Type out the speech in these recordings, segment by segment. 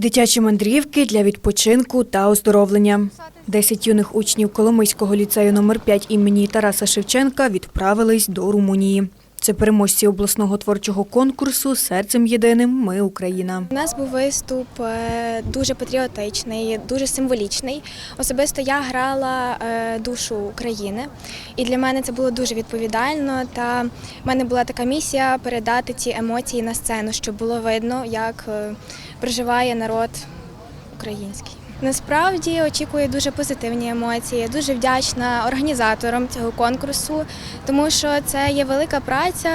Дитячі мандрівки для відпочинку та оздоровлення. Десять юних учнів Коломийського ліцею номер 5 імені Тараса Шевченка відправились до Румунії. Це переможці обласного творчого конкурсу Серцем єдиним Ми Україна. У нас був виступ е, дуже патріотичний, дуже символічний. Особисто я грала е, душу України, і для мене це було дуже відповідально. Та в мене була така місія передати ці емоції на сцену, щоб було видно, як е, проживає народ український. Насправді очікую дуже позитивні емоції. Дуже вдячна організаторам цього конкурсу, тому що це є велика праця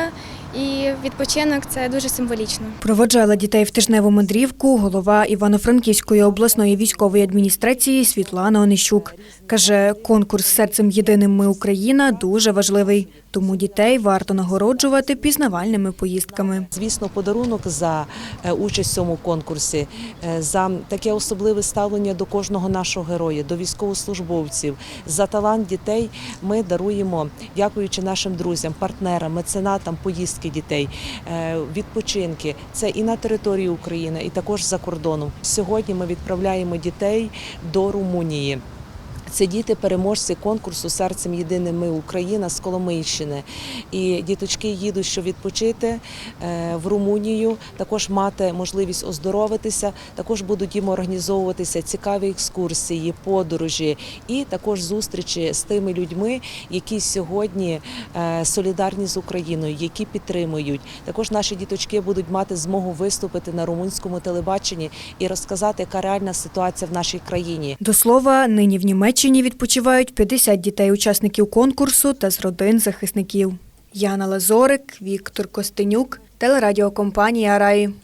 і відпочинок це дуже символічно. Проводжала дітей в тижневу мандрівку голова Івано-Франківської обласної військової адміністрації Світлана Онищук. Каже, конкурс Серцем єдиним Ми Україна дуже важливий, тому дітей варто нагороджувати пізнавальними поїздками. Звісно, подарунок за е, участь в цьому конкурсі, е, за таке особливе ставлення до кожного нашого героя, до військовослужбовців, за талант дітей ми даруємо, дякуючи нашим друзям, партнерам, меценатам, поїздки дітей, е, відпочинки. Це і на території України, і також за кордоном. Сьогодні ми відправляємо дітей до Румунії. Це діти-переможці конкурсу Серцем єдиним ми Україна з Коломийщини. І діточки їдуть, щоб відпочити е, в Румунію, також мати можливість оздоровитися. Також будуть їм організовуватися цікаві екскурсії, подорожі і також зустрічі з тими людьми, які сьогодні е, солідарні з Україною, які підтримують. Також наші діточки будуть мати змогу виступити на румунському телебаченні і розказати, яка реальна ситуація в нашій країні. До слова, нині в Німеччині відпочивають 50 дітей-учасників конкурсу та з родин захисників. Яна Лазорик, Віктор Костенюк, телерадіокомпанія Раї.